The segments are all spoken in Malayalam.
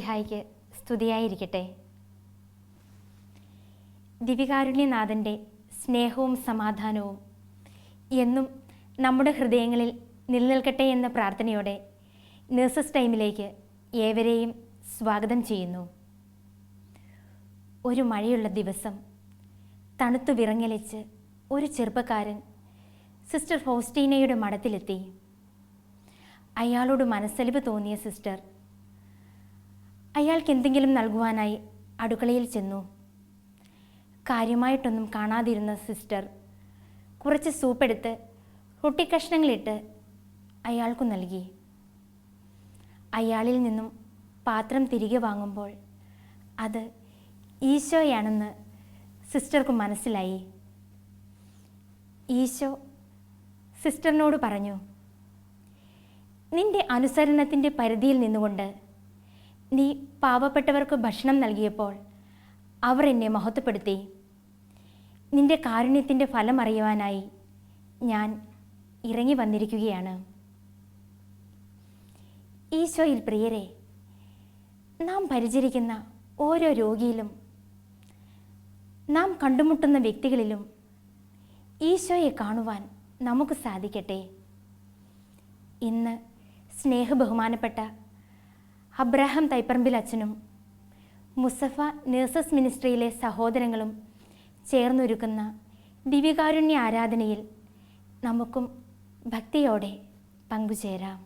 മിശിഹായിക്ക് സ്തുതിയായിരിക്കട്ടെ. ദിവികാരുണ്യനാഥന്റെ സ്നേഹവും സമാധാനവും എന്നും നമ്മുടെ ഹൃദയങ്ങളിൽ നിലനിൽക്കട്ടെ എന്ന പ്രാർത്ഥനയോടെ നേഴ്സസ് ടൈമിലേക്ക് ഏവരെയും സ്വാഗതം ചെയ്യുന്നു. ഒരു മഴയുള്ള ദിവസം തണുത്തു വിറങ്ങലിച്ച് ഒരു ചെറുപ്പക്കാരൻ സിസ്റ്റർ ഫൗസ്റ്റീനയുടെ മഠത്തിലെത്തി. അയാളോട് മനസ്സലിവ് തോന്നിയ സിസ്റ്റർ അയാൾക്ക് എന്തെങ്കിലും നൽകുവാനായി അടുക്കളയിൽ ചെന്നു. കാര്യമായിട്ടൊന്നും കാണാതിരുന്ന സിസ്റ്റർ കുറച്ച് സൂപ്പെടുത്ത് റൊട്ടിക്കഷ്ണങ്ങളിട്ട് അയാൾക്കു നൽകി. അയാളിൽ നിന്നും പാത്രം തിരികെ വാങ്ങുമ്പോൾ അത് ഈശോയാണെന്ന് സിസ്റ്റർക്ക് മനസ്സിലായി. ഈശോ സിസ്റ്ററിനോട് പറഞ്ഞു നിന്റെ അനുസരണത്തിന്റെ പരിധിയിൽ നിന്നുകൊണ്ട് നീ പാവപ്പെട്ടവർക്ക് ഭക്ഷണം നൽകിയപ്പോൾ അവർ എന്നെ മഹത്വപ്പെടുത്തി. നിന്റെ കാരുണ്യത്തിന്റെ ഫലം അറിയുവാനായി ഞാൻ ഇറങ്ങി വന്നിരിക്കുകയാണ്. ഈശോയിൽ പ്രിയരെ നാം പരിചരിക്കുന്ന ഓരോ രോഗിയിലും നാം കണ്ടുമുട്ടുന്ന വ്യക്തികളിലും ഈശോയെ കാണുവാൻ നമുക്ക് സാധിക്കട്ടെ. ഇന്ന് സ്നേഹബഹുമാനപ്പെട്ട അബ്രാഹാം തൈപ്പറമ്പിൽ അച്ഛനും മുസഫ നേഴ്സസ് മിനിസ്ട്രിയിലെ സഹോദരങ്ങളും ചേർന്നൊരുക്കുന്ന ദിവ്യകാരുണ്യ ആരാധനയിൽ നമുക്കും ഭക്തിയോടെ പങ്കുചേരാം.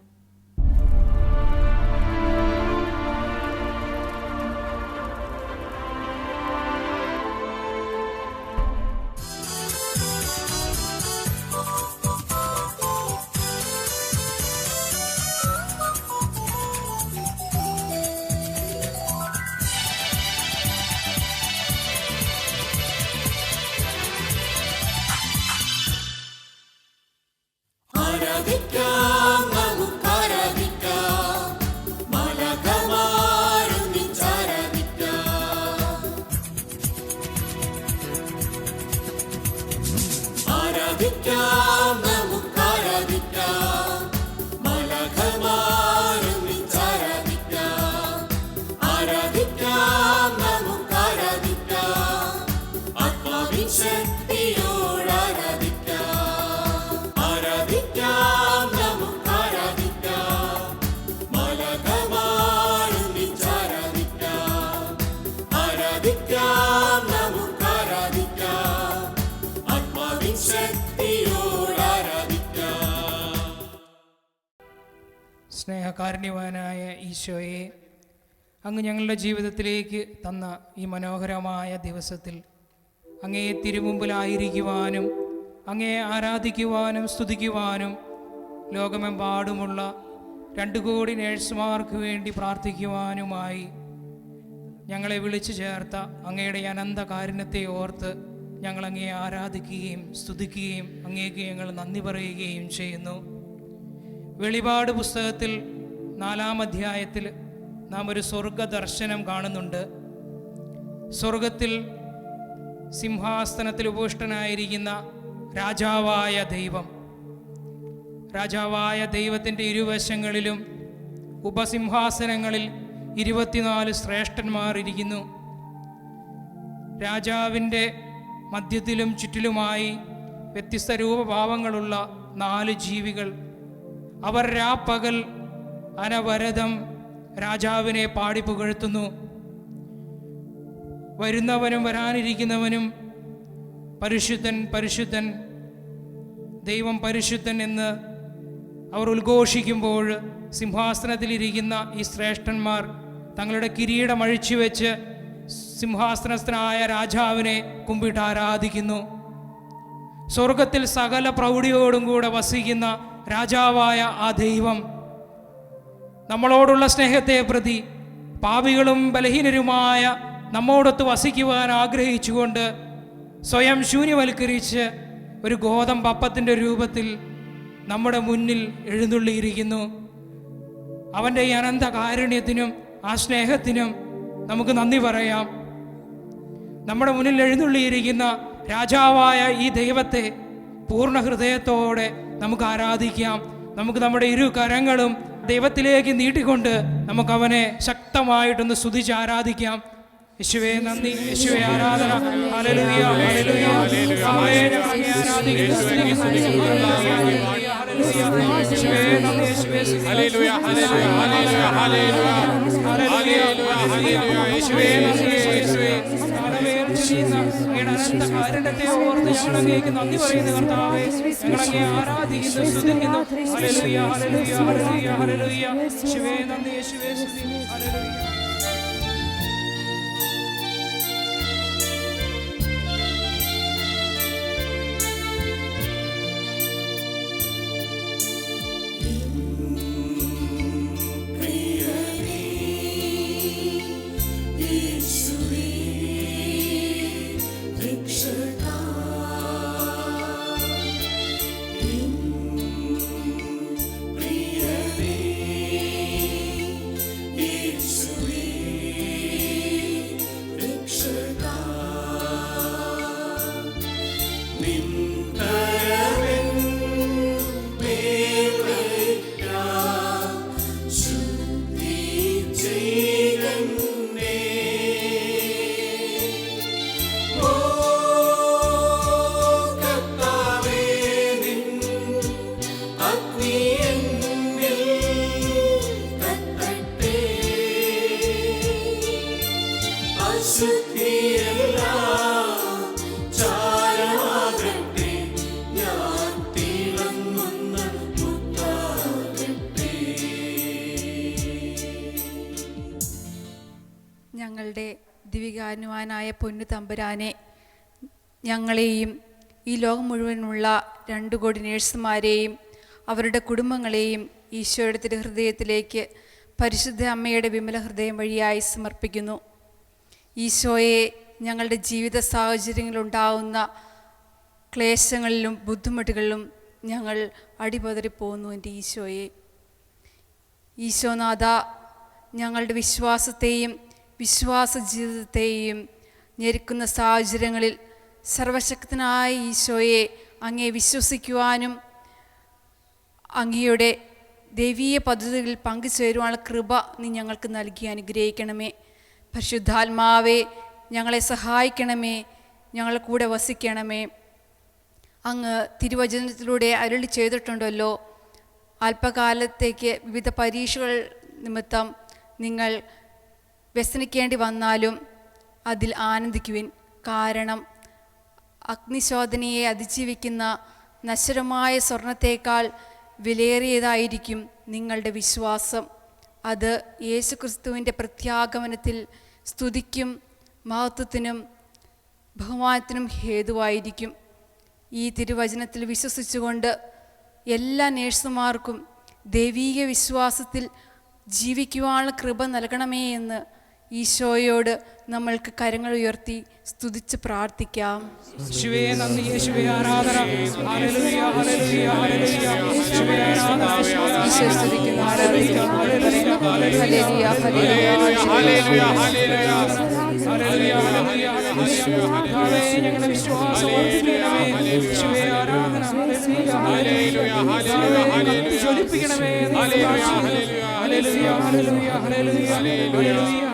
സ്നേഹകാരുണ്യവാനായ ഈശോയെ അങ്ങ് ഞങ്ങളുടെ ജീവിതത്തിലേക്ക് തന്ന ഈ മനോഹരമായ ദിവസത്തിൽ അങ്ങയെ തിരുമുമ്പിലായിരിക്കുവാനും അങ്ങയെ ആരാധിക്കുവാനും സ്തുതിക്കുവാനും ലോകമെമ്പാടുമുള്ള രണ്ട് കോടി നേഴ്സുമാർക്ക് വേണ്ടി പ്രാർത്ഥിക്കുവാനുമായി ഞങ്ങളെ വിളിച്ചു ചേർത്ത അങ്ങയുടെ അനന്ത കാരുണ്യത്തെ ഓർത്ത് ഞങ്ങൾ അങ്ങയെ ആരാധിക്കുകയും സ്തുതിക്കുകയും അങ്ങേക്ക് ഞങ്ങൾ നന്ദി പറയുകയും ചെയ്യുന്നു. വെളിപാട് പുസ്തകത്തിൽ നാലാം അധ്യായത്തിൽ നാം ഒരു സ്വർഗ ദർശനം കാണുന്നുണ്ട്. സ്വർഗത്തിൽ സിംഹാസനത്തിൽ ഉപവിഷ്ടനായിരിക്കുന്ന രാജാവായ ദൈവം. രാജാവായ ദൈവത്തിന്റെ ഇരുവശങ്ങളിലും ഉപസിംഹാസനങ്ങളിൽ ഇരുപത്തിനാല് ശ്രേഷ്ഠന്മാർ ഇരിക്കുന്നു. രാജാവിന്റെ മധ്യത്തിലും ചുറ്റിലുമായി വ്യത്യസ്ത രൂപഭാവങ്ങളുള്ള നാല് ജീവികൾ അവർ രാപ്പകൽ അനവരതം രാജാവിനെ പാടി പുകഴ്ത്തുന്നു. വരുന്നവനും വരാനിരിക്കുന്നവനും പരിശുദ്ധൻ പരിശുദ്ധൻ ദൈവം പരിശുദ്ധൻ എന്ന് അവർ ഉദ്ഘോഷിക്കുമ്പോൾ സിംഹാസനത്തിലിരിക്കുന്ന ഈ ശ്രേഷ്ഠന്മാർ തങ്ങളുടെ കിരീടം അഴിച്ചു വെച്ച് സിംഹാസനസ്ഥനായ രാജാവിനെ കുമ്പിട്ട് ആരാധിക്കുന്നു. സ്വർഗത്തിൽ സകല പ്രൗഢിയോടും കൂടെ വസിക്കുന്ന രാജാവായ ആ ദൈവം നമ്മളോടുള്ള സ്നേഹത്തെ പ്രതി പാപികളും ബലഹീനരുമായ നമ്മോടൊത്ത് വസിക്കുവാൻ ആഗ്രഹിച്ചുകൊണ്ട് സ്വയം ശൂന്യവൽക്കരിച്ച് ഒരു ഗോതമ്പ് അപ്പത്തിന്റെ രൂപത്തിൽ നമ്മുടെ മുന്നിൽ എഴുന്നള്ളിയിരിക്കുന്നു. അവന്റെ ഈ അനന്ത കാരുണ്യത്തിനും ആ സ്നേഹത്തിനും നമുക്ക് നന്ദി പറയാം. നമ്മുടെ മുന്നിൽ എഴുന്നള്ളിയിരിക്കുന്ന രാജാവായ ഈ ദൈവത്തെ പൂർണ ഹൃദയത്തോടെ നമുക്ക് ആരാധിക്കാം. നമുക്ക് നമ്മുടെ ഇരു കരങ്ങളും ദൈവത്തിലേക്ക് നീട്ടിക്കൊണ്ട് നമുക്ക് അവനെ ശക്തമായിട്ടൊന്ന് സ്തുതിച്ച് ആരാധിക്കാം. യേശുവേ നന്ദി. യേശുവേ ആരാധന. ഹല്ലേലൂയ. യേശുവേ. ചെയ്യുന്ന അങ്ങയുടെ അനന്ത കാരുണ്യത്തെ ഓർത്ത് ഞങ്ങൾ അങ്ങേക്ക് നന്ദി പറയുന്നു കർത്താവേ ഞങ്ങൾ അങ്ങയെ ആരാധിക്കുന്നു സ്തുതിക്കുന്നു ഹല്ലേലൂയ ഹല്ലേലൂയ ഹല്ലേലൂയ ഹല്ലേലൂയ യേശുവേ നന്ദി യേശുവേ സ്തുതി ഹല്ലേലൂയ ഞങ്ങളുടെ ദിവികാനുവാനായ പൊന്നു തമ്പുരാനെ ഞങ്ങളെയും ഈ ലോകം മുഴുവനുള്ള രണ്ടു കോടി നേഴ്സുമാരെയും അവരുടെ കുടുംബങ്ങളെയും ഈശോയുടെ തിരുഹൃദയത്തിലേക്ക് പരിശുദ്ധ അമ്മയുടെ വിമല ഹൃദയം വഴിയായി സമർപ്പിക്കുന്നു. ഈശോയെ ഞങ്ങളുടെ ജീവിത സാഹചര്യങ്ങളിലുണ്ടാവുന്ന ക്ലേശങ്ങളിലും ബുദ്ധിമുട്ടുകളിലും ഞങ്ങൾ അടിപതറിപ്പോകുന്നു എന്റെ ഈശോയെ. ഈശോനാഥ ഞങ്ങളുടെ വിശ്വാസത്തെയും വിശ്വാസ ജീവിതത്തെയും ഞെരുക്കുന്ന സാഹചര്യങ്ങളിൽ സർവശക്തനായ ഈശോയെ അങ്ങേ വിശ്വസിക്കുവാനും അങ്ങയുടെ ദൈവീയ പദ്ധതികളിൽ പങ്കുചേരുവാനുള്ള കൃപ നീ ഞങ്ങൾക്ക് നൽകി അനുഗ്രഹിക്കണമേ. പരിശുദ്ധാത്മാവെ ഞങ്ങളെ സഹായിക്കണമേ ഞങ്ങളെ കൂടെ വസിക്കണമേ. അങ്ങ് തിരുവചനത്തിലൂടെ അരുളി ചെയ്തിട്ടുണ്ടല്ലോ അല്പകാലത്തേക്ക് വിവിധ പരീക്ഷകൾ നിമിത്തം നിങ്ങൾ വ്യസനിക്കേണ്ടി വന്നാലും അതിൽ ആനന്ദിക്കുവിൻ. കാരണം അഗ്നിശോധനയെ അതിജീവിക്കുന്ന നശ്വരമായ സ്വർണത്തേക്കാൾ വിലയേറിയതായിരിക്കും നിങ്ങളുടെ വിശ്വാസം. അത് യേശുക്രിസ്തുവിന്റെ പ്രത്യാഗമനത്തിൽ സ്തുതിക്കും മഹത്വത്തിനും ബഹുമാനത്തിനും ഹേതുവായിരിക്കും. ഈ തിരുവചനത്തിൽ വിശ്വസിച്ചുകൊണ്ട് എല്ലാ നേഴ്സുമാർക്കും ദൈവീക വിശ്വാസത്തിൽ ജീവിക്കുവാനുള്ള കൃപ നൽകണമേ എന്ന് ഈശോയോട് നമ്മൾക്ക് കരങ്ങൾ ഉയർത്തി സ്തുതിച്ച് പ്രാർത്ഥിക്കാം. ശിവേ നന്ദി. യേശുവേ ആരാധന. ഹല്ലേലൂയ ഹല്ലേലൂയ ഹല്ലേലൂയ. യേശുവേ ആരാധന. ഈശോ സ്തുതിക്കുന്നു. Hallelujah, hallelujah. Hallelujah. Hallelujah hallelujah ഹല്ലേലൂയ ഞങ്ങളുടെ വിശ്വാസം യേശുവേ ആരാധന. ഹല്ലേലൂയ ഹല്ലേലൂയ ഹല്ലേലൂയ. ഹല്ലേലൂയ ജ്വലിപ്പിക്കണമേ ഹല്ലേലൂയ hallelujah. Hallelujah hallelujah hallelujah hallelujah ഹല്ലേലൂയ കർത്താവേ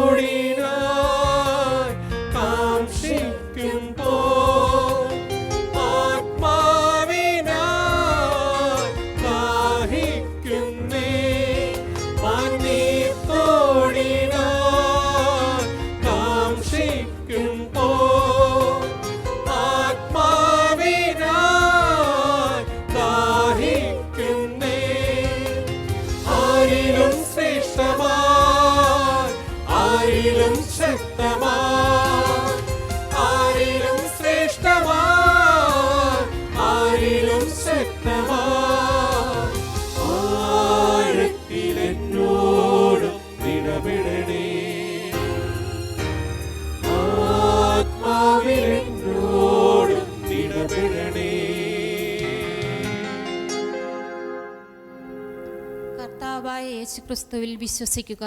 യേശുക്രിസ്തുവിൽ വിശ്വസിക്കുക.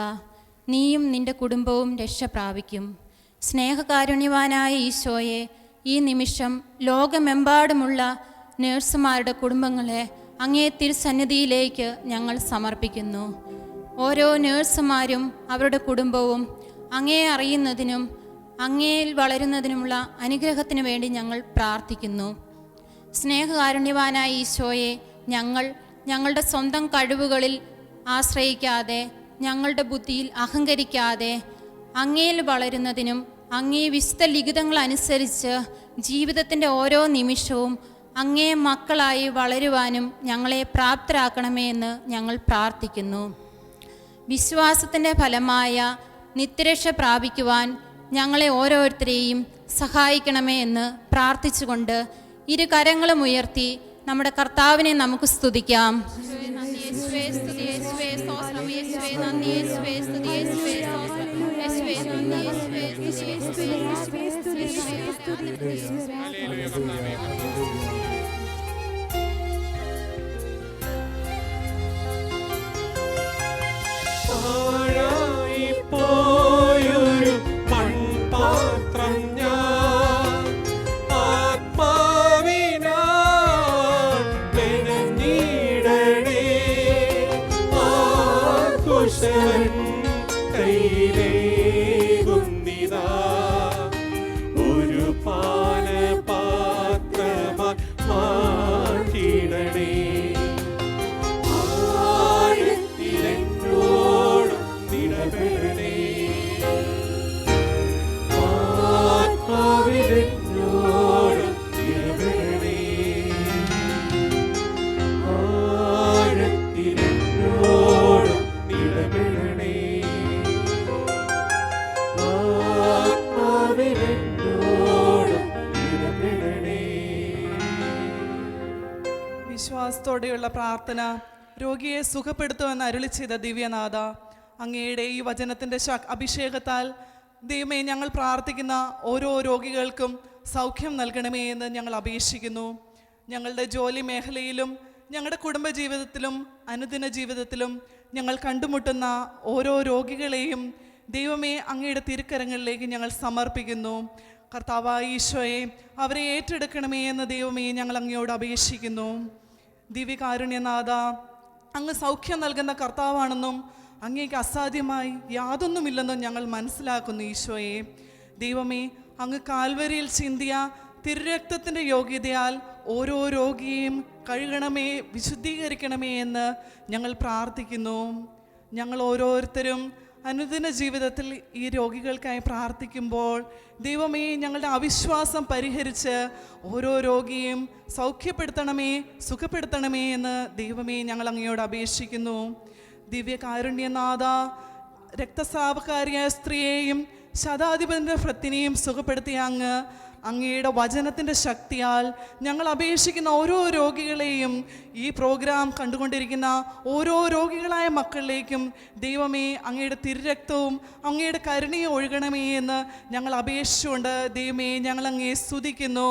നീയും നിന്റെ കുടുംബവും രക്ഷ പ്രാപിക്കും. സ്നേഹകാരുണ്യവാനായ ഈശോയെ ഈ നിമിഷം ലോകമെമ്പാടുമുള്ള നേഴ്സുമാരുടെ കുടുംബങ്ങളെ അങ്ങേ തിരുസന്നിധിയിലേക്ക് ഞങ്ങൾ സമർപ്പിക്കുന്നു. ഓരോ നേഴ്സുമാരും അവരുടെ കുടുംബവും അങ്ങേ അറിയുന്നതിനും അങ്ങയിൽ വളരുന്നതിനുമുള്ള അനുഗ്രഹത്തിനു വേണ്ടി ഞങ്ങൾ പ്രാർത്ഥിക്കുന്നു. സ്നേഹകാരുണ്യവാനായ ഈശോയെ ഞങ്ങൾ ഞങ്ങളുടെ സ്വന്തം കഴിവുകളിൽ ആശ്രയിക്കാതെ ഞങ്ങളുടെ ബുദ്ധിയിൽ അഹങ്കരിക്കാതെ അങ്ങയിൽ വളരുന്നതിനും അങ്ങേ വിശുദ്ധ ലിഖിതങ്ങളനുസരിച്ച് ജീവിതത്തിന്റെ ഓരോ നിമിഷവും അങ്ങേ മക്കളായി വളരുവാനും ഞങ്ങളെ പ്രാപ്തരാക്കണമേ എന്ന് ഞങ്ങൾ പ്രാർത്ഥിക്കുന്നു. വിശ്വാസത്തിന്റെ ഫലമായ നിത്യരക്ഷ പ്രാപിക്കുവാൻ ഞങ്ങളെ ഓരോരുത്തരെയും സഹായിക്കണമേ എന്ന് പ്രാർത്ഥിച്ചുകൊണ്ട് ഇരു കരങ്ങളും ഉയർത്തി നമ്മുടെ കർത്താവിനെ നമുക്ക് സ്തുതിക്കാം. ഹല്ലേലൂയ വിശ്വാസത്തോടെയുള്ള പ്രാർത്ഥന രോഗിയെ സുഖപ്പെടുത്തുമെന്ന് അരുളി ചെയ്ത ദിവ്യനാഥ. അങ്ങയുടെ ഈ വചനത്തിന്റെ അഭിഷേകത്താൽ ദൈവമേ ഞങ്ങൾ പ്രാർത്ഥിക്കുന്ന ഓരോ രോഗികൾക്കും സൗഖ്യം നൽകണമേ എന്ന് ഞങ്ങൾ അപേക്ഷിക്കുന്നു. ഞങ്ങളുടെ ജോലി മേഖലയിലും ഞങ്ങളുടെ കുടുംബജീവിതത്തിലും അനുദിന ജീവിതത്തിലും ഞങ്ങൾ കണ്ടുമുട്ടുന്ന ഓരോ രോഗികളെയും ദൈവമേ അങ്ങയുടെ തിരുക്കരങ്ങളിലേക്ക് ഞങ്ങൾ സമർപ്പിക്കുന്നു. കർത്താവായ ഈശോയെ അവരെ ഏറ്റെടുക്കണമേ എന്ന് ദൈവമേ ഞങ്ങൾ അങ്ങയോട് അപേക്ഷിക്കുന്നു. ദിവ്യകാരുണ്യനാഥ അങ്ങ് സൗഖ്യം നൽകുന്ന കർത്താവാണെന്നും അങ്ങേക്ക് അസാധ്യമായി യാതൊന്നുമില്ലെന്നും ഞങ്ങൾ മനസ്സിലാക്കുന്നു ഈശോയെ. ദൈവമേ അങ്ങ് കാൽവരിയിൽ ചിന്തിയ തിരുരക്തത്തിന്റെ യോഗ്യതയാൽ ഓരോ രോഗിയെയും കഴുകണമേ വിശുദ്ധീകരിക്കണമേ എന്ന് ഞങ്ങൾ പ്രാർത്ഥിക്കുന്നു. ഞങ്ങൾ ഓരോരുത്തരും അനുദിന ജീവിതത്തിൽ ഈ രോഗികൾക്കായി പ്രാർത്ഥിക്കുമ്പോൾ ദൈവമേ ഞങ്ങളുടെ അവിശ്വാസം പരിഹരിച്ച് ഓരോ രോഗിയും സൗഖ്യപ്പെടുത്തണമേ സുഖപ്പെടുത്തണമേ എന്ന് ദൈവമേ ഞങ്ങൾ അങ്ങയോട് അപേക്ഷിക്കുന്നു. ദിവ്യകാരുണ്യനാഥ രക്തസ്രാവക്കാരിയായ സ്ത്രീയെയും ശതാധിപതിന്റെ ഭൃത്തിനെയും സുഖപ്പെടുത്തിയ അങ്ങ് അങ്ങയുടെ വചനത്തിന്റെ ശക്തിയാൽ ഞങ്ങൾ അപേക്ഷിക്കുന്ന ഓരോ രോഗികളെയും ഈ പ്രോഗ്രാം കണ്ടുകൊണ്ടിരിക്കുന്ന ഓരോ രോഗികളായ മക്കളിലേക്കും ദൈവമേ അങ്ങയുടെ തിരുരക്തവും അങ്ങയുടെ കരുണയും ഒഴുകണമേ എന്ന് ഞങ്ങൾ അപേക്ഷിച്ചുകൊണ്ട് ദൈവമേ ഞങ്ങൾ അങ്ങേ സ്തുതിക്കുന്നു.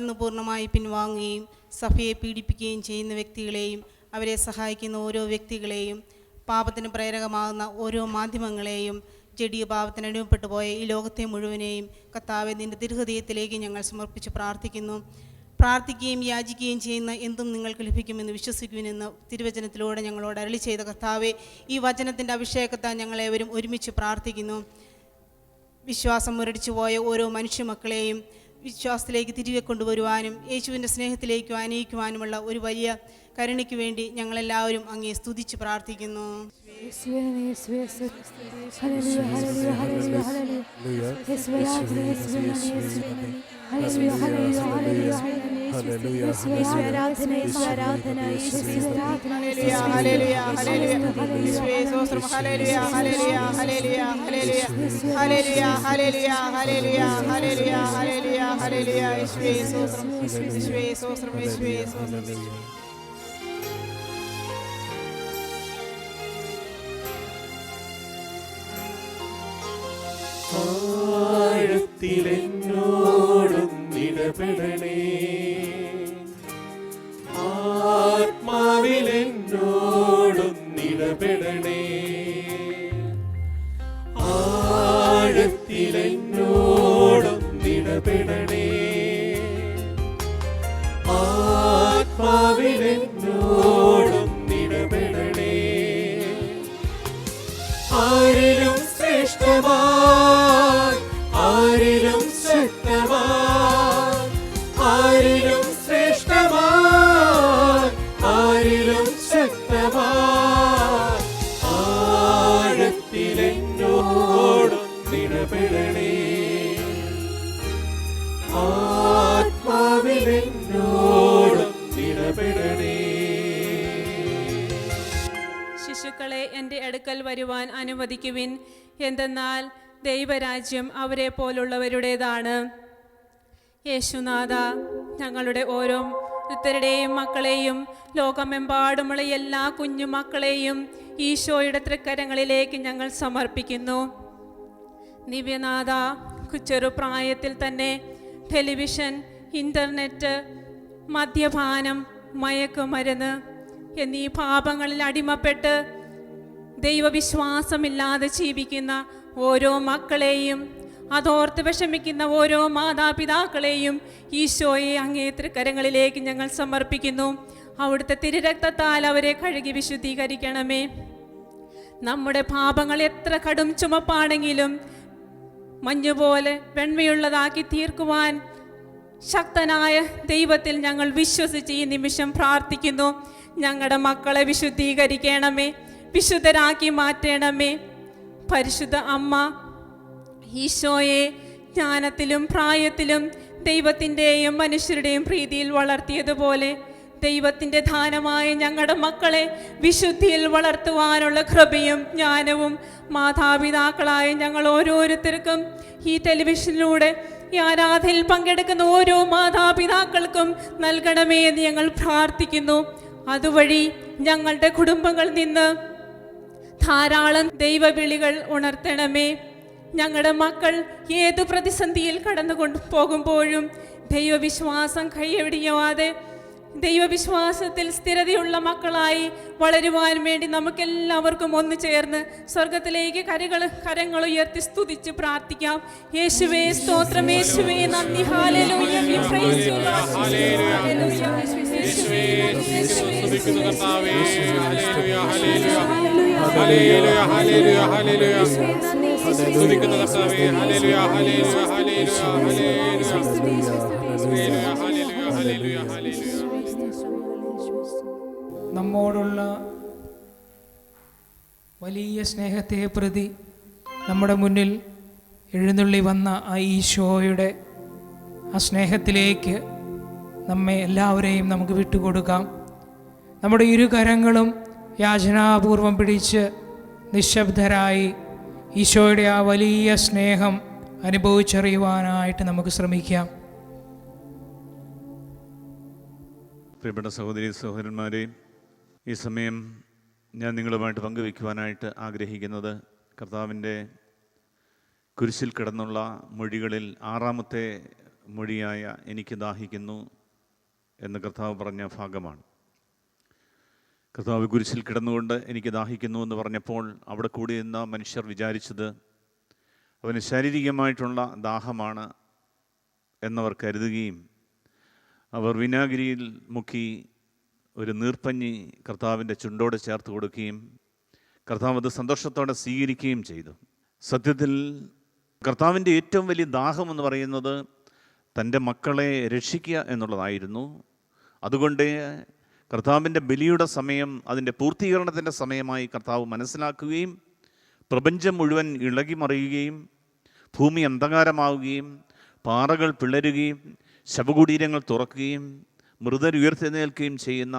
വിശ്വാസത്തിൽ നിന്ന് പൂർണമായി പിൻവാങ്ങുകയും സഭയെ പീഡിപ്പിക്കുകയും ചെയ്യുന്ന വ്യക്തികളെയും അവരെ സഹായിക്കുന്ന ഓരോ വ്യക്തികളെയും പാപത്തിന് പ്രേരകമാകുന്ന ഓരോ മാധ്യമങ്ങളെയും ജഡീയ പാപത്തിന് അടിമപ്പെട്ടു പോയ ഈ ലോകത്തെ മുഴുവനെയും കർത്താവെ നിന്റെ തിരുഹൃദയത്തിലേക്ക് ഞങ്ങൾ സമർപ്പിച്ച് പ്രാർത്ഥിക്കുന്നു. പ്രാർത്ഥിക്കുകയും യാചിക്കുകയും ചെയ്യുന്ന എന്തും നിങ്ങൾക്ക് ലഭിക്കുമെന്ന് വിശ്വസിക്കുമെന്ന് തിരുവചനത്തിലൂടെ ഞങ്ങളോട് അരളി ചെയ്ത കർത്താവെ ഈ വചനത്തിന്റെ അഭിഷേകത്താൽ ഞങ്ങളെവരും ഒരുമിച്ച് പ്രാർത്ഥിക്കുന്നു. വിശ്വാസം മുരടിച്ചു പോയ ഓരോ മനുഷ്യമക്കളെയും വിശ്വാസത്തിലേക്ക് തിരികെ കൊണ്ടുവരുവാനും യേശുവിന്റെ സ്നേഹത്തിലേക്ക് ആനയിക്കുവാനുമുള്ള ഒരു വലിയ കരുണയ്ക്ക് വേണ്ടി ഞങ്ങളെല്ലാവരും അങ്ങേ സ്തുതിച്ച് പ്രാർത്ഥിക്കുന്നു ഹല്ലേലൂയ, ഹല്ലേലൂയ, ഹല്ലേലൂയ. യേശുവേ, സ്തോത്രം. ഹല്ലേലൂയ, ഹല്ലേലൂയ, ഹല്ലേലൂയ, ഹല്ലേലൂയ. യേശുവേ, ശിശുക്കളെ എന്റെ അടുക്കൽ വരുവാൻ അനുവദിക്കുവിൻ. എന്തെന്നാൽ ദൈവരാജ്യം അവരെ പോലുള്ളവരുടേതാണ്. യേശുനാഥ ഞങ്ങളുടെ ഓരോ ഇത്തരുടെയും മക്കളെയും ലോകമെമ്പാടുമുള്ള എല്ലാ കുഞ്ഞു മക്കളെയും ഈശോയുടെ തൃക്കരങ്ങളിലേക്ക് ഞങ്ങൾ സമർപ്പിക്കുന്നു. ദിവ്യനാഥ ചെറുപ്രായത്തിൽ തന്നെ ടെലിവിഷൻ ഇന്റർനെറ്റ് മദ്യപാനം മയക്കുമരുന്ന് എന്നീ പാപങ്ങളിൽ അടിമപ്പെട്ട് ദൈവവിശ്വാസമില്ലാതെ ജീവിക്കുന്ന ഓരോ മക്കളെയും അതോർത്ത് വിഷമിക്കുന്ന ഓരോ മാതാപിതാക്കളെയും ഈശോയെ അങ്ങേത്ര കരങ്ങളിലേക്ക് ഞങ്ങൾ സമർപ്പിക്കുന്നു. അവിടുത്തെ തിരുരക്തത്താൽ അവരെ കഴുകി വിശുദ്ധീകരിക്കണമേ. നമ്മുടെ പാപങ്ങൾ എത്ര കടും ചുമപ്പാണെങ്കിലും മഞ്ഞുപോലെ വെണ്മയുള്ളതാക്കി തീർക്കുവാൻ ശക്തനായ ദൈവത്തിൽ ഞങ്ങൾ വിശ്വസിച്ച് ഈ നിമിഷം പ്രാർത്ഥിക്കുന്നു. ഞങ്ങളുടെ മക്കളെ വിശുദ്ധീകരിക്കണമേ. വിശുദ്ധരാക്കി മാറ്റണമേ. പരിശുദ്ധ അമ്മ ഈശോയെ ജ്ഞാനത്തിലും പ്രായത്തിലും ദൈവത്തിന്റെയും മനുഷ്യരുടെയും പ്രീതിയിൽ വളർത്തിയതുപോലെ ദൈവത്തിന്റെ ദാനമായ ഞങ്ങളുടെ മക്കളെ വിശുദ്ധിയിൽ വളർത്തുവാനുള്ള കൃപയും ജ്ഞാനവും മാതാപിതാക്കളായ ഞങ്ങൾ ഓരോരുത്തർക്കും ഈ ടെലിവിഷനിലൂടെ ഈ ആരാധനയിൽ പങ്കെടുക്കുന്ന ഓരോ മാതാപിതാക്കൾക്കും നൽകണമേ എന്ന് ഞങ്ങൾ പ്രാർത്ഥിക്കുന്നു. അതുവഴി ഞങ്ങളുടെ കുടുംബങ്ങളിൽ നിന്ന് ധാരാളം ദൈവവിളികൾ ഉണർത്തണമേ. ഞങ്ങളുടെ മക്കൾ ഏതു പ്രതിസന്ധിയിൽ കടന്നു കൊണ്ടു പോകുമ്പോഴും ദൈവവിശ്വാസം കൈയടിയാതെ ദൈവവിശ്വാസത്തിൽ സ്ഥിരതയുള്ള മക്കളായി വളരുവാൻ വേണ്ടി നമുക്കെല്ലാവർക്കും ഒന്ന് ചേർന്ന് സ്വർഗത്തിലേക്ക് കരകൾ കരങ്ങൾ ഉയർത്തി സ്തുതിച്ച് പ്രാർത്ഥിക്കാം. യേശുവേ സ്തോത്രം. യേശുവേ നന്ദി. Hallelujah, hallelujah, hallelujah, you, നമ്മോടുള്ള വലിയ സ്നേഹത്തെ പ്രതി നമ്മുടെ മുന്നിൽ എഴുന്നള്ളി വന്ന ആ ഈശോയുടെ ആ സ്നേഹത്തിലേക്ക് നമ്മെ എല്ലാവരെയും നമുക്ക് വിട്ടുകൊടുക്കാം. നമ്മുടെ ഇരു കരങ്ങളും യാചനാപൂർവം പിടിച്ച് നിശബ്ദരായി ഈശോയുടെ ആ വലിയ സ്നേഹം അനുഭവിച്ചറിയുവാനായിട്ട് നമുക്ക് ശ്രമിക്കാം. പ്രിയപ്പെട്ട സഹോദരി സഹോദരന്മാരെ ഈ സമയം ഞാൻ നിങ്ങളുമായിട്ട് പങ്കുവെക്കുവാനായിട്ട് ആഗ്രഹിക്കുന്നത് കർത്താവിന്റെ കുരിശിൽ കിടന്നുള്ള മൊഴികളിൽ ആറാമത്തെ മൊഴിയായ എനിക്ക് ദാഹിക്കുന്നു എന്ന് കർത്താവ് പറഞ്ഞ ഭാഗമാണ്. കർത്താവ് കുരിശിൽ കിടന്നുകൊണ്ട് എനിക്ക് ദാഹിക്കുന്നു എന്ന് പറഞ്ഞപ്പോൾ അവിടെ കൂടി നിന്ന മനുഷ്യർ വിചാരിച്ചത് അവന് ശാരീരികമായിട്ടുള്ള ദാഹമാണ് എന്നവർ കരുതുകയും അവർ വിനാഗിരിയിൽ മുക്കി ഒരു നീർപ്പഞ്ഞി കർത്താവിന്റെ ചുണ്ടോട് ചേർത്ത് കൊടുക്കുകയും കർത്താവ് അത് സന്തോഷത്തോടെ സ്വീകരിക്കുകയും ചെയ്തു. സത്യത്തിൽ കർത്താവിന്റെ ഏറ്റവും വലിയ ദാഹം എന്ന് പറയുന്നത് തന്റെ മക്കളെ രക്ഷിക്കുക എന്നുള്ളതായിരുന്നു. അതുകൊണ്ട് കർത്താവിന്റെ ബലിയുടെ സമയം അതിന്റെ പൂർത്തീകരണത്തിന്റെ സമയമായി കർത്താവ് മനസ്സിലാക്കുകയും പ്രപഞ്ചം മുഴുവൻ ഇളകി മറിയുകയും ഭൂമി അന്ധകാരമാവുകയും പാറകൾ പിളരുകയും ശവകുടീരങ്ങൾ തുറക്കുകയും മൃതർ ഉയർത്തെഴുന്നേൽക്കുകയും ചെയ്യുന്ന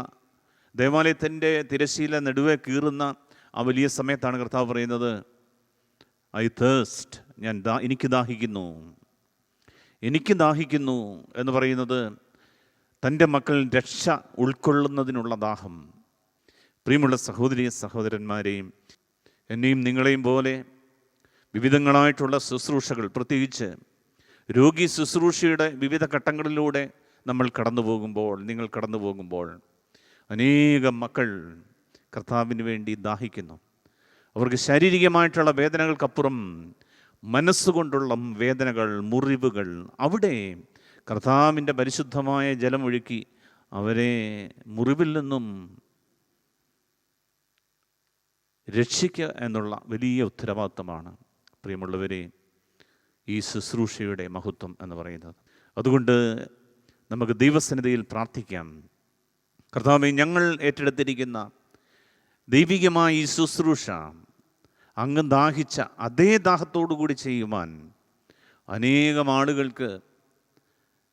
ദേവാലയത്തിന്റെ തിരശീല നെടുവെ കീറുന്ന ആ വലിയ സമയത്താണ് കർത്താവ് പറയുന്നത് ഐ തേസ്റ്റ് ഞാൻ ദാ എനിക്ക് ദാഹിക്കുന്നു എനിക്ക് ദാഹിക്കുന്നു എന്ന് പറയുന്നത് തന്റെ മക്കൾ രക്ഷ ഉൾക്കൊള്ളുന്നതിനുള്ള ദാഹം. പ്രിയമുള്ള സഹോദരി സഹോദരന്മാരെയും എന്നെയും നിങ്ങളെയും പോലെ വിവിധങ്ങളായിട്ടുള്ള ശുശ്രൂഷകൾ പ്രത്യേകിച്ച് രോഗി ശുശ്രൂഷയുടെ വിവിധ ഘട്ടങ്ങളിലൂടെ നമ്മൾ കടന്നു പോകുമ്പോൾ നിങ്ങൾ കടന്നു പോകുമ്പോൾ അനേകം മക്കൾ കർത്താവിന് വേണ്ടി ദാഹിക്കുന്നു. അവർക്ക് ശാരീരികമായിട്ടുള്ള വേദനകൾക്കപ്പുറം മനസ്സുകൊണ്ടുള്ള വേദനകൾ മുറിവുകൾ അവിടെ കർത്താവിന്റെ പരിശുദ്ധമായ ജലമൊഴുക്കി അവരെ മുറിവിൽ നിന്നും രക്ഷിക്കുക എന്നുള്ള വലിയ ഉത്തരവാദിത്തമാണ്. പ്രിയമുള്ളവരെ ഈ ശുശ്രൂഷയുടെ മഹത്വം എന്ന് പറയുന്നത്. അതുകൊണ്ട് നമുക്ക് ദൈവസന്നിധിയിൽ പ്രാർത്ഥിക്കാം. കർത്താവ് ഞങ്ങൾ ഏറ്റെടുത്തിരിക്കുന്ന ദൈവികമായ ഈ ശുശ്രൂഷ അങ്ങ് ദാഹിച്ച അതേ ദാഹത്തോടു കൂടി ചെയ്യുവാൻ അനേകം ആളുകൾക്ക്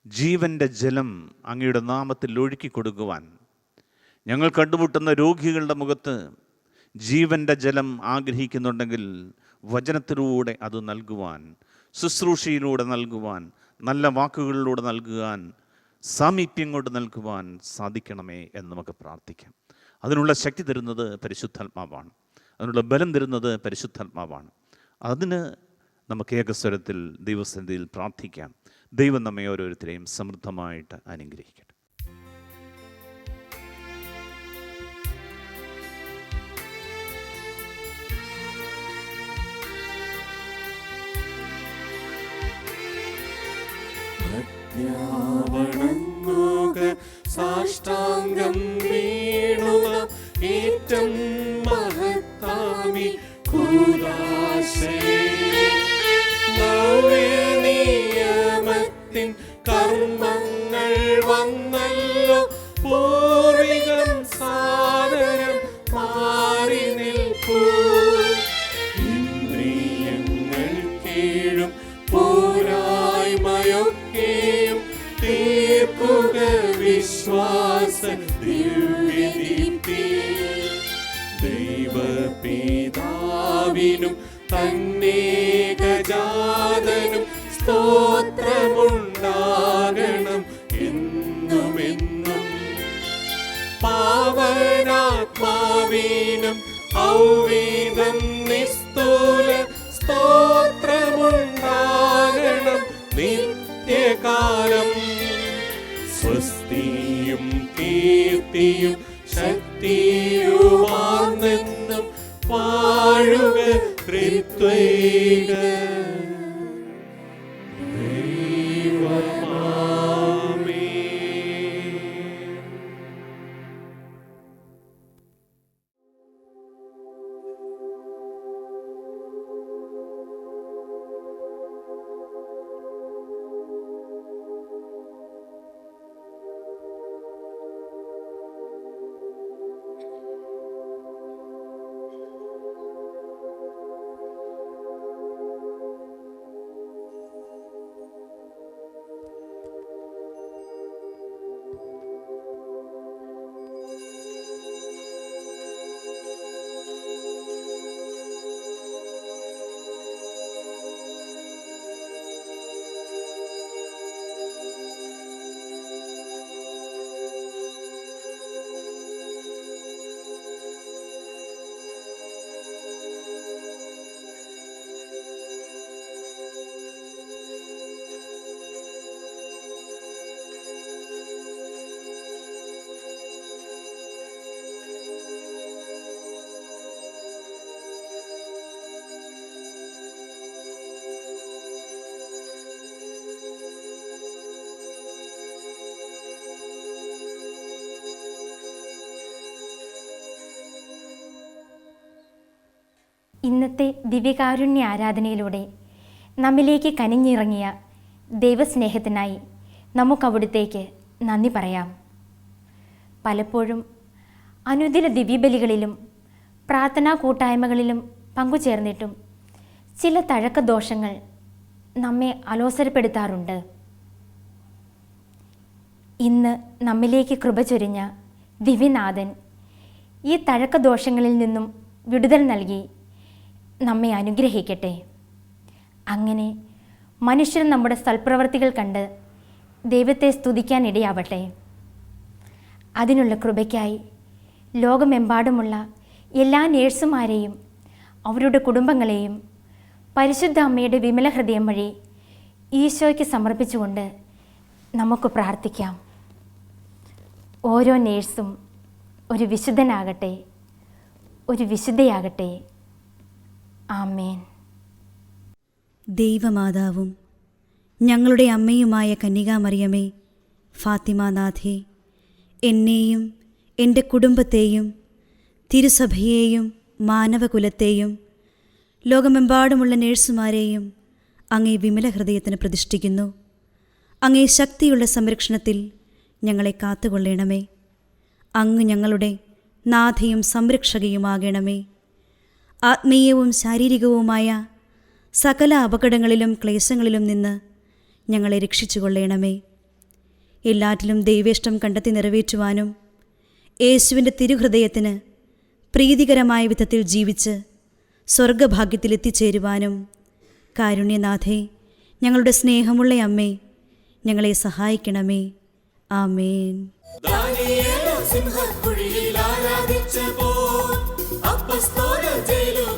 ജീവന്റെ ജലം അങ്ങയുടെ നാമത്തിൽ ഒഴുക്കി കൊടുക്കുവാൻ ഞങ്ങൾ കണ്ടുമുട്ടുന്ന രോഗികളുടെ മുഖത്ത് ജീവന്റെ ജലം ആഗ്രഹിക്കുന്നുണ്ടെങ്കിൽ വചനത്തിലൂടെ അത് നൽകുവാൻ ശുശ്രൂഷയിലൂടെ നൽകുവാൻ നല്ല വാക്കുകളിലൂടെ നൽകുവാൻ സാമീപ്യം കൊണ്ട് നൽകുവാൻ സാധിക്കണമേ എന്ന് നമുക്ക് പ്രാർത്ഥിക്കാം. അതിനുള്ള ശക്തി തരുന്നത് പരിശുദ്ധാത്മാവാണ്. അതിനുള്ള ബലം തരുന്നത് പരിശുദ്ധാത്മാവാണ്. അതിന് നമുക്ക് ഏകസ്വരത്തിൽ ദൈവസന്നിധിയിൽ പ്രാർത്ഥിക്കാം. ദൈവം നമ്മെ ഓരോരുത്തരെയും സമൃദ്ധമായിട്ട് അനുഗ്രഹിക്കട്ടെ. വണങ്ങുക പാവനാത്മാവീനും ഔവീതം നിസ്തൂല സ്തോത്രമുണ്ടാകണം നിത്യകാലം. സ്വസ്തിയും കീർത്തിയും ശക്തിയുമാർന്നെന്നും വാഴുക ത്രിത്വൈക. ഇന്നത്തെ ദിവ്യകാരുണ്യ ആരാധനയിലൂടെ നമ്മിലേക്ക് കനിഞ്ഞിറങ്ങിയ ദൈവസ്നേഹത്തിനായി നമുക്കവിടുത്തേക്ക് നന്ദി പറയാം. പലപ്പോഴും അനുദിന ദിവ്യബലികളിലും പ്രാർത്ഥനാ കൂട്ടായ്മകളിലും പങ്കുചേർന്നിട്ടും ചില തഴക്കദോഷങ്ങൾ നമ്മെ അലോസരപ്പെടുത്താറുണ്ട്. ഇന്ന് നമ്മിലേക്ക് കൃപ ചൊരിഞ്ഞ ദിവ്യനാഥൻ ഈ തഴക്കദോഷങ്ങളിൽ നിന്നും വിടുതൽ നൽകി നമ്മെ അനുഗ്രഹിക്കട്ടെ. അങ്ങനെ മനുഷ്യൻ നമ്മുടെ സൽപ്രവർത്തികൾ കണ്ട് ദൈവത്തെ സ്തുതിക്കാൻ ഇടയാവട്ടെ. അതിനുള്ള കൃപയ്ക്കായി ലോകമെമ്പാടുമുള്ള എല്ലാ നേഴ്സുമാരെയും അവരുടെ കുടുംബങ്ങളെയും പരിശുദ്ധ അമ്മയുടെ വിമല ഹൃദയം വഴി ഈശോയ്ക്ക് സമർപ്പിച്ചുകൊണ്ട് നമുക്ക് പ്രാർത്ഥിക്കാം. ഓരോ നേഴ്സും ഒരു വിശുദ്ധനാകട്ടെ ഒരു വിശുദ്ധയാകട്ടെ. ആമേൻ. ദൈവമാതാവും ഞങ്ങളുടെ അമ്മയുമായ കന്യകാമറിയമേ ഫാത്തിമാനാഥേ എന്നെയും എന്റെ കുടുംബത്തെയും തിരുസഭയെയും മാനവകുലത്തെയും ലോകമെമ്പാടുമുള്ള നേഴ്സുമാരെയും അങ്ങേ വിമല ഹൃദയത്തിന് പ്രതിഷ്ഠിക്കുന്നു. അങ്ങേ ശക്തിയുള്ള സംരക്ഷണത്തിൽ ഞങ്ങളെ കാത്തുകൊള്ളണമേ. അങ്ങ് ഞങ്ങളുടെ നാഥയും സംരക്ഷകയുമാകണമേ. ആത്മീയവും ശാരീരികവുമായ സകല അപകടങ്ങളിലും ക്ലേശങ്ങളിലും നിന്ന് ഞങ്ങളെ രക്ഷിച്ചുകൊള്ളണമേ. എല്ലാറ്റിലും ദൈവേഷ്ടം കണ്ടെത്തി നിറവേറ്റുവാനും യേശുവിന്റെ തിരുഹൃദയത്തിന് പ്രീതികരമായ വിധത്തിൽ ജീവിച്ച് സ്വർഗഭാഗ്യത്തിലെത്തിച്ചേരുവാനും കാരുണ്യനാഥേ ഞങ്ങളുടെ സ്നേഹമുള്ള അമ്മേ ഞങ്ങളെ സഹായിക്കണമേ. ആമേൻ. സിംഹക്കുഴിയിൽ అపస్తోల జైలు.